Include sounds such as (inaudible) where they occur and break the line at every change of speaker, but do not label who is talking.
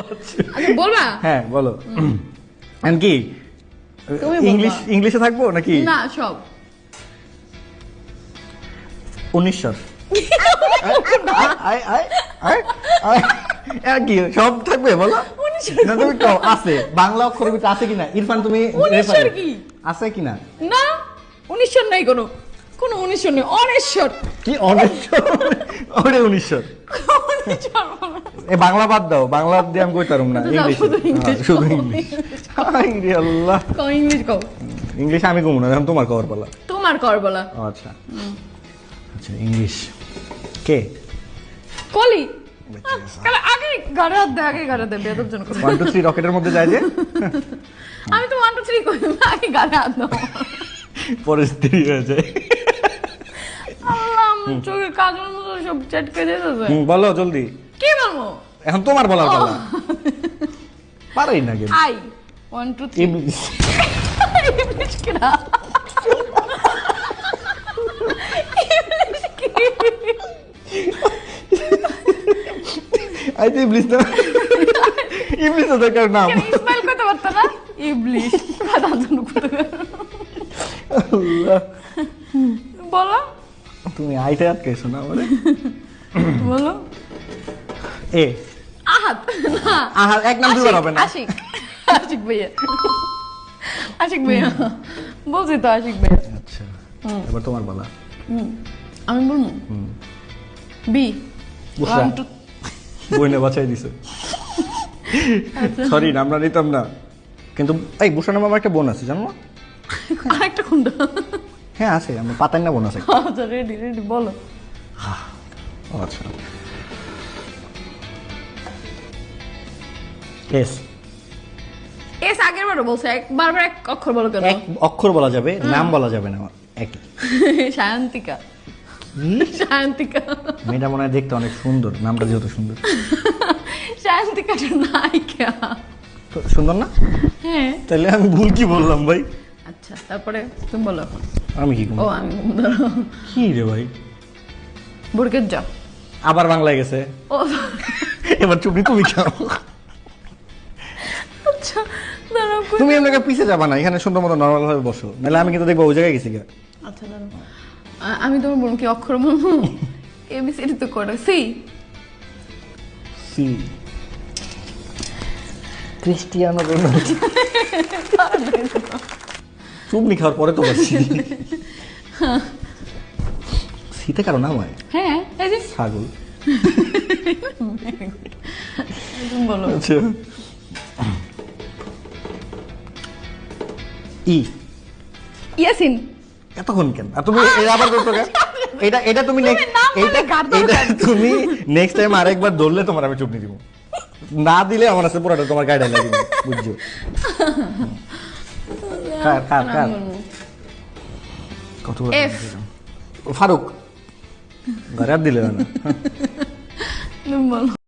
আচ্ছা বলবা?
হ্যাঁ বলো। And কি? ইংলিশ ইংলিশে থাকব নাকি?
না সব।
উনিশশো। (laughs) কি সব থাকবে বলো। না তুমি কও আছে। বাংলা অক্ষরের ভিতরে আছে কিনা? ইরফান তুমি
কি?
আছে কিনা?
না উনিশশো নাই কোনো। কোনো উনিশশো নেই অনেশ্বর
কি অনেশ্বর ওরে উনিশশো
অনেশ্বর
এ বাংলা বাদ দাও বাংলা দিয়ে আমি কইতারুম না
আচ্ছা,
ইংলিশ।
শুধু ইংলিশ
শুধু ইংলিশ। আল্লাহ।
কও ইংলিশ কও।
ইংলিশ আমি কমু না তোমার কবার পালা।
তোমার কর বলা
আচ্ছা। আচ্ছা ইংলিশ। কে?
কলি। আগে গাড়ি হাত দে আগে গাড়ি দে বেদব জন কথা।
ওয়ান টু থ্রি রকেটের মধ্যে যায় যে?
আমি তো ওয়ান টু থ্রি করি না, আগে গাড়ি হাত দাও।
পরে দেরি হয়ে যায়।
চোখে কাজের মতো সব চটকে যেতেছে
বলো জলদি।
কি বলব?
এখন তোমার বলার পালা। পারেই না কিন্তু।
I one two three
English
English কিনা ইংলিশ কি?
আই তো ইংলিশ না। ইংলিশ তো দরকার নাম
ইসমাইল করতে পারতো না? জন্য করতে
আল্লাহ।
বলো
তুমি আইতে আটকাইছো না মানে (laughs)
বলো।
এ।
আহাত। না।
আহার এক নাম দুবার হবে না।
আশিক। আশিক ভাইয়া। আশিক ভাইয়া। বলছি তো আশিক ভাইয়া।
আচ্ছা। এবার তোমার বলা।
আমি বলব? বি। ওয়ান টু
বইনে বাঁচাই দিছে।
আচ্ছা।
সরি আমরা নিতাম না। কিন্তু এই ভূষণ আমার একটা বোন আছে জানো? না?
আরেকটা কোনটা
হ্যাঁ আছে আমার পাতার না বোন আছে।
আচ্ছা রেডি রেডি বলো।
ও, আচ্ছা। এস
এস আগের বারও বলছে এক বারবার এক অক্ষর বলো কেন?
এক অক্ষর বলা যাবে নাম বলা যাবে না একই। (laughs)
সায়ন্তিকা। সায়ন্তিকা।
মেয়েটা মনে হয় দেখতে অনেক সুন্দর নামটা যেহেতু সুন্দর। (laughs)
সায়ন্তিকাটা নায়িকা।
সুন্দর না?
হ্যাঁ।
তাহলে আমি ভুল কি বললাম ভাই?
আচ্ছা তারপরে তুমি বলো এখন।
আমি কি
ও আমি ধরো
কি রে ভাই?
বুড়কের যা
আবার বাংলায় গেছে।
ও।
এবার চুপড়ি তুমি খাও।
আচ্ছা দাঁড়াও
তুমি এমনি পিছে যাবা না এখানে সুন্দর মতো নর্মাল ভাবে বসো। নাহলে আমি কিন্তু দেখব ওই জায়গায় গেছি গা
আচ্ছা দাঁড়াও। আমি তোমার বলুন কি অক্ষর বলব? (laughs) এবিসিডি তো করে সি
সি ক্রিস্টিয়ানো রোনাল্ডো। (laughs) চুপনি খাওয়ার পরে তো বলছি। (laughs) শীতে কারও নাম হয়?
হ্যাঁ এই যে
ছাগল।
বলো।
আচ্ছা। ই।
ইয়াসিন।
এতক্ষণ কেন? আর তুমি এটা আবার করছ কেন? এটা এটা তুমি এটা এটা তুমি নেক্সট টাইম আরেকবার ধরলে তোমার আমি চুপনি দিব। না দিলে আমার আছে পুরোটা তোমার গাইডে লাগবে বুঝছ? (laughs) কার কার কার কত
F.
ফারুক ঘরে আর দিলে না
তুমি বলো